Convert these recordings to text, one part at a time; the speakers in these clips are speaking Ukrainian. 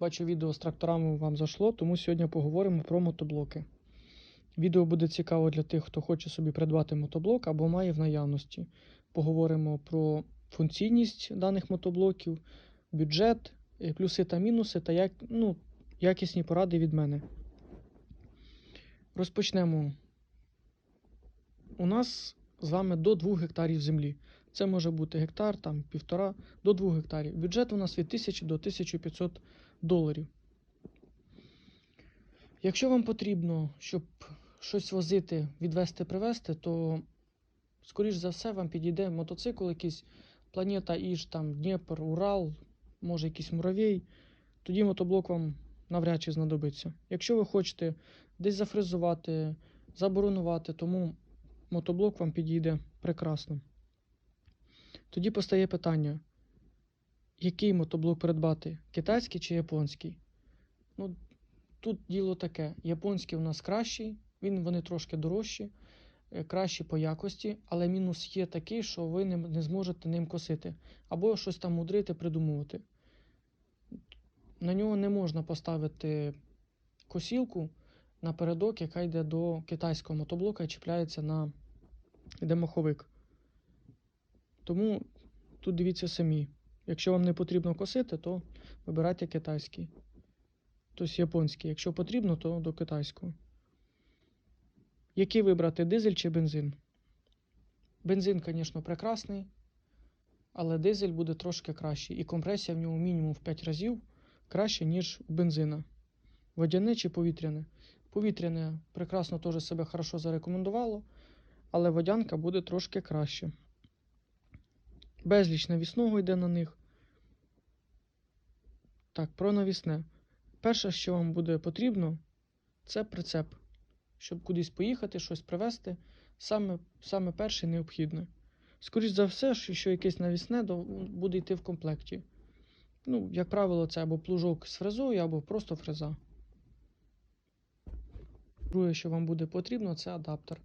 Бачу, відео з тракторами вам зайшло, тому сьогодні поговоримо про мотоблоки. Відео буде цікаво для тих, хто хоче собі придбати мотоблок або має в наявності. Поговоримо про функційність даних мотоблоків, бюджет, е, плюси та мінуси та як, ну, якісні поради від мене. Розпочнемо. У нас з вами до 2 гектарів землі. Це може бути гектар, там півтора до 2 гектарів. Бюджет у нас від 1000 до 1500 доларів. Якщо вам потрібно, щоб щось возити, відвести, привезти, то, скоріш за все, вам підійде мотоцикл, якийсь планета Іж, там Дніпр, Урал, може якийсь муравей. Тоді мотоблок вам навряд чи знадобиться. Якщо ви хочете десь зафрезувати, заборонувати, тому мотоблок вам підійде прекрасно. Тоді постає питання, який мотоблок придбати? Китайський чи японський? Ну, тут діло таке: японський у нас кращий, він, вони трошки дорожчі, е, кращі по якості, але мінус є такий, що ви не, не зможете ним косити. Або щось там мудрити, придумувати. На нього не можна поставити косілку напередок, яка йде до китайського мотоблока і чіпляється на йде маховик. Тому тут дивіться самі. Якщо вам не потрібно косити, то вибирайте китайський. Тобто японський. Якщо потрібно, то до китайського. Який вибрати дизель чи бензин? Бензин, звісно, прекрасний, але дизель буде трошки кращий. І компресія в ньому мінімум в 5 разів краще, ніж у бензина. Водяне чи повітряне? Повітряне прекрасно теж себе хорошо зарекомендувало, але водянка буде трошки краще. Безліч навісного йде на них. Так, про навісне. Перше, що вам буде потрібно, це прицеп. Щоб кудись поїхати, щось привезти. Саме, саме перше необхідне. Скоріше за все, що, якесь навісне буде йти в комплекті. Ну, як правило, це або плужок з фрезою, або просто фреза. Друге, що вам буде потрібно, це адаптер.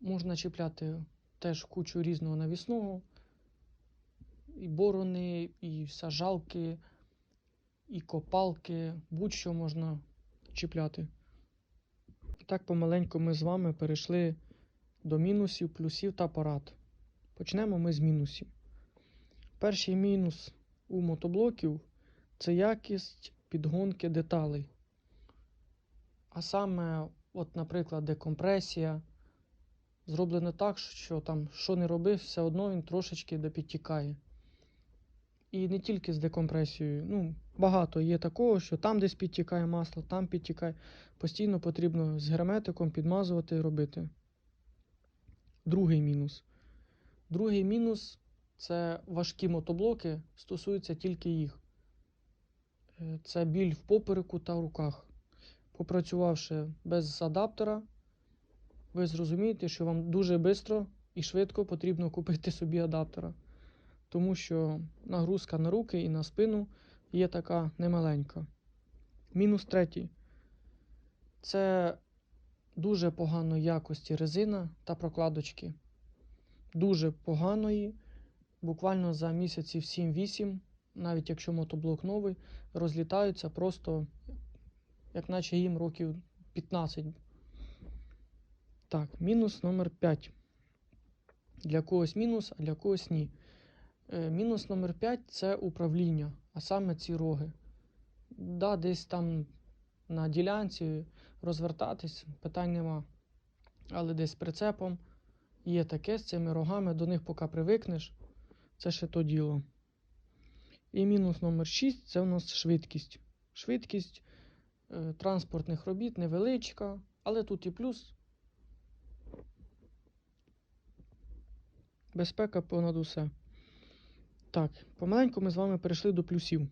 Можна чіпляти теж кучу різного навісного. І борони, і сажалки, і копалки, будь-що можна чіпляти. Так помаленьку ми з вами перейшли до мінусів, плюсів та порад. Почнемо ми з мінусів. Перший мінус у мотоблоків це якість підгонки деталей. А саме, от, наприклад, декомпресія. Зроблено так, що там що не роби, все одно він трошечки допідтікає. І не тільки з декомпресією. Ну, багато є такого, що там десь підтікає масло, там підтікає. Постійно потрібно з герметиком підмазувати і робити. Другий мінус. Другий мінус це важкі мотоблоки, стосується тільки їх. Е, Це біль в попереку та руках. Попрацювавши без адаптера, ви зрозумієте, що вам дуже швидко і швидко потрібно купити собі адаптера. Тому що нагрузка на руки і на спину є така немаленька. Мінус третій. Це дуже поганої якості резина та прокладочки. Дуже поганої. Буквально за місяців 7-8, навіть якщо мотоблок новий, розлітаються просто, як наче їм років 15. Так, мінус номер 5. Для когось мінус, а для когось ні. Е, Мінус номер 5 це управління, а саме ці роги. Да, десь там на ділянці розвертатись, питань нема. Але десь прицепом є таке з цими рогами, до них поки привикнеш, це ще то діло. І мінус номер 6 це у нас швидкість. Швидкість е, транспортних робіт невеличка, але тут і плюс. Безпека понад усе. Так, помаленьку ми з вами перейшли до плюсів.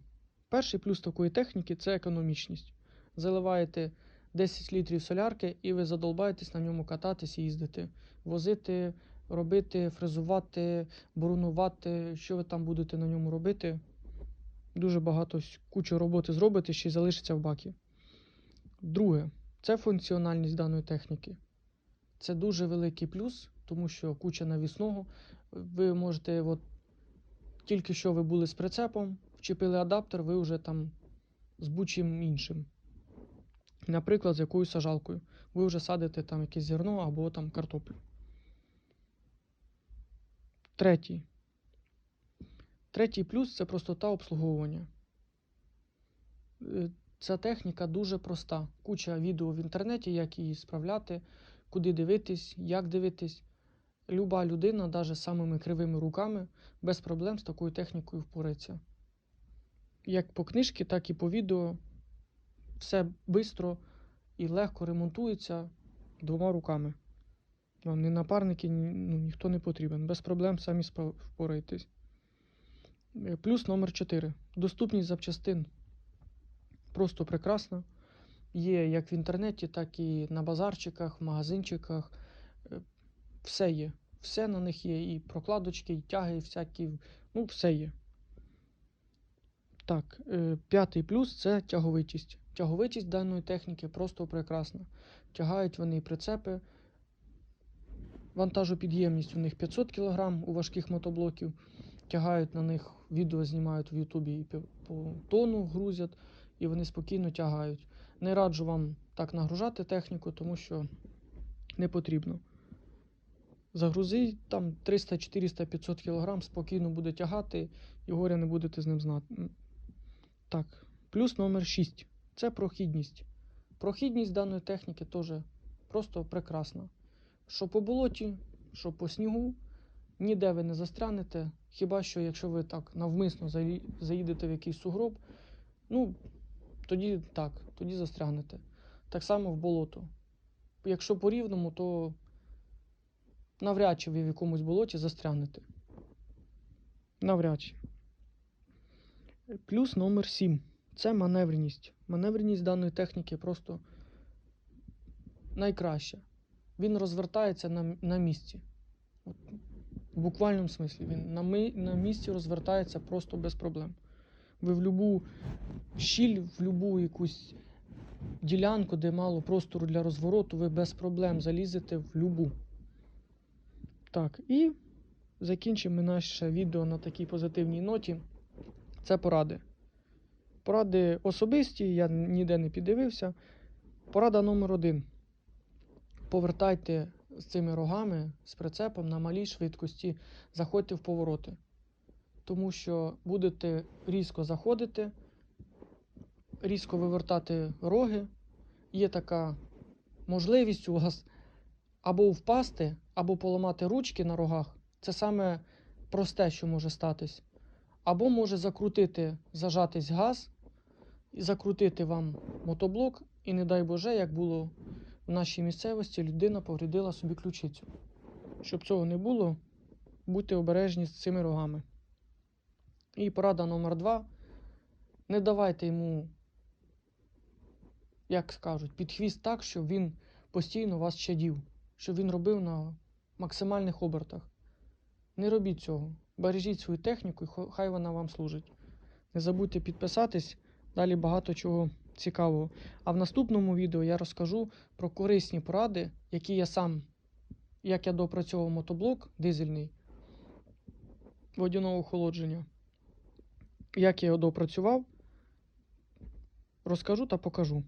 Перший плюс такої техніки це економічність. Заливаєте 10 літрів солярки, і ви задолбаєтесь на ньому кататись їздити, возити, робити, фрезувати, боронувати, що ви там будете на ньому робити. Дуже багато кучу роботи зробите, ще й залишиться в бакі. Друге, це функціональність даної техніки. Це дуже великий плюс, тому що куча навісного. Ви можете, от, тільки що ви були з прицепом, вчепили адаптер, ви вже там з будь-чим іншим. Наприклад, з якоюсь сажалкою. Ви вже садите там якесь зерно або там картоплю. Третій. Третій плюс це простота обслуговування. Е, Ця техніка дуже проста. Куча відео в інтернеті, як її справляти, куди дивитись, як дивитись. Люба людина, навіть самими кривими руками, без проблем з такою технікою впорається. Як по книжці, так і по відео. Все швидко і легко ремонтується двома руками. Вам ні напарники, ні, ну, ніхто не потрібен. Без проблем самі впораєтесь. Е, Плюс номер 4. Доступність запчастин просто прекрасна. Є як в інтернеті, так і на базарчиках, в магазинчиках. Е, Все є. Все на них є. І прокладочки, і тяги, і всякі. Ну, все є. Так, е, п'ятий плюс це тяговитість. Тяговитість даної техніки просто прекрасна. Тягають вони і прицепи. Вантажопідємність у них 500 кг у важких мотоблоків. Тягають на них, відео знімають в Ютубі і по тону грузять, і вони спокійно тягають. Не раджу вам так нагружати техніку, тому що не потрібно. Загрузи там 300, 400, 500 кг, спокійно буде тягати, і горя не будете з ним знати. Так, плюс номер 6. Це прохідність. Прохідність даної техніки теж просто прекрасна. Що по болоті, що по снігу, ніде ви не застрянете. Хіба що, якщо ви так навмисно заїдете в якийсь сугроб, ну, тоді так, тоді застрягнете. Так само в болото. Якщо по рівному, то навряд чи ви в якомусь болоті застрягнете. Навряд чи. Плюс номер 7. Це маневреність. Маневреність даної техніки просто найкраща. Він розвертається на, на місці. От, в буквальному смислі. Він на, ми, на місці розвертається просто без проблем. Ви в любу щіль, в любу якусь ділянку, де мало простору для розвороту, ви без проблем залізете в любу. Так, і закінчимо наше відео на такій позитивній ноті. Це поради. Поради особисті, я ніде не піддивився. Порада номер один. Повертайте з цими рогами, з прицепом на малій швидкості, заходьте в повороти. Тому що будете різко заходити, різко вивертати роги. Є така можливість у вас або впасти, або поламати ручки на рогах. Це саме просте, що може статись. Або може закрутити, зажатись газ, і закрутити вам мотоблок, і не дай Боже, як було в нашій місцевості, людина повредила собі ключицю. Щоб цього не було, будьте обережні з цими рогами. І порада номер два. Не давайте йому, як скажуть, під хвіст так, щоб він постійно вас щадів, щоб він робив на максимальних обертах. Не робіть цього. Бережіть свою техніку, і хай вона вам служить. Не забудьте підписатись, далі багато чого цікавого. А в наступному відео я розкажу про корисні поради, які я сам, як я допрацьовував мотоблок дизельний водяного охолодження. Як я його допрацював, розкажу та покажу.